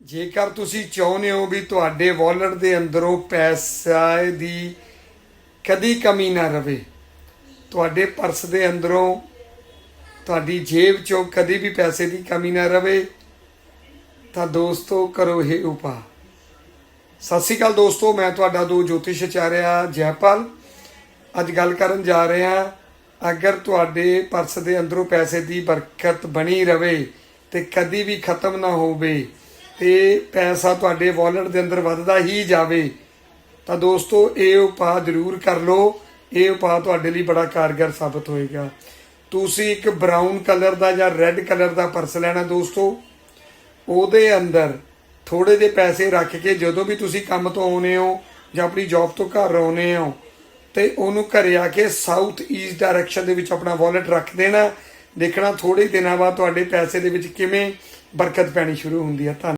ਜੇਕਰ ਤੁਸੀਂ ਚਾਹੁੰਦੇ ਹੋ ਵੀ ਤੁਹਾਡੇ ਵਾਲਟ ਦੇ ਅੰਦਰੋਂ ਪੈਸਾ ਦੀ ਕਦੀ ਕਮੀ ਨਾ ਰਵੇ, ਤੁਹਾਡੇ ਪਰਸ ਦੇ ਅੰਦਰੋਂ, ਤੁਹਾਡੀ ਜੇਬ ਚੋਂ ਕਦੀ ਵੀ ਪੈਸੇ ਦੀ ਕਮੀ ਨਾ ਰਵੇ, ਤਾਂ ਦੋਸਤੋ ਕਰੋ ਇਹ ਉਪਾਅ। ਸਤਿ ਸ਼੍ਰੀ ਅਕਾਲ ਦੋਸਤੋ, ਮੈਂ ਤੁਹਾਡਾ ਦੋ ਜੋਤਿਸ਼ ਆਚਾਰਿਆ ਜੈਪਾਲ। ਅੱਜ ਗੱਲ ਕਰਨ ਜਾ ਰਹੇ ਹਾਂ, ਅਗਰ ਤੁਹਾਡੇ ਪਰਸ ਦੇ ਅੰਦਰੋਂ ਪੈਸੇ ਦੀ ਬਰਕਤ ਬਣੀ ਰਵੇ ਤੇ ਕਦੀ ਵੀ ਖਤਮ ਨਾ ਹੋਵੇ ਤੇ ਪੈਸਾ ਤੁਹਾਡੇ ਵਾਲਟ ਦੇ ਅੰਦਰ ਵੱਧਦਾ ਹੀ ਜਾਵੇ, ਤਾਂ ਦੋਸਤੋ, ਇਹ ਉਪਾਅ ਜ਼ਰੂਰ ਕਰ ਲਓ। ਇਹ ਉਪਾਅ ਤੁਹਾਡੇ ਲਈ ਬੜਾ ਕਾਰਗਰ ਸਾਬਤ ਹੋਏਗਾ। ਤੁਸੀਂ ਇੱਕ ਬਰਾਊਨ ਕਲਰ ਦਾ ਜਾਂ ਰੈੱਡ ਕਲਰ ਦਾ ਪਰਸ ਲੈਣਾ ਦੋਸਤੋ, ਉਹਦੇ ਅੰਦਰ ਥੋੜੇ ਜਿਹੇ ਪੈਸੇ ਰੱਖ ਕੇ ਜਦੋਂ ਵੀ ਤੁਸੀਂ ਕੰਮ ਤੋਂ ਆਉਨੇ ਹੋ ਜਾਂ ਆਪਣੀ ਜੌਬ ਤੋਂ ਘਰ ਆਉਨੇ ਹੋ, ਤੇ ਉਹਨੂੰ ਘਰੇ ਆ ਕੇ ਸਾਊਥ ਈਸਟ ਡਾਇਰੈਕਸ਼ਨ ਦੇ ਵਿੱਚ ਆਪਣਾ ਵਾਲਟ ਰੱਖ ਦੇਣਾ। ਦੇਖਣਾ ਥੋੜੇ ਦਿਨਾਂ ਬਾਅਦ ਤੁਹਾਡੇ ਪੈਸੇ ਦੇ ਵਿੱਚ ਕਿਵੇਂ ਬਰਕਤ ਪੈਣੀ ਸ਼ੁਰੂ ਹੁੰਦੀ ਹੈ। ਧੰਨ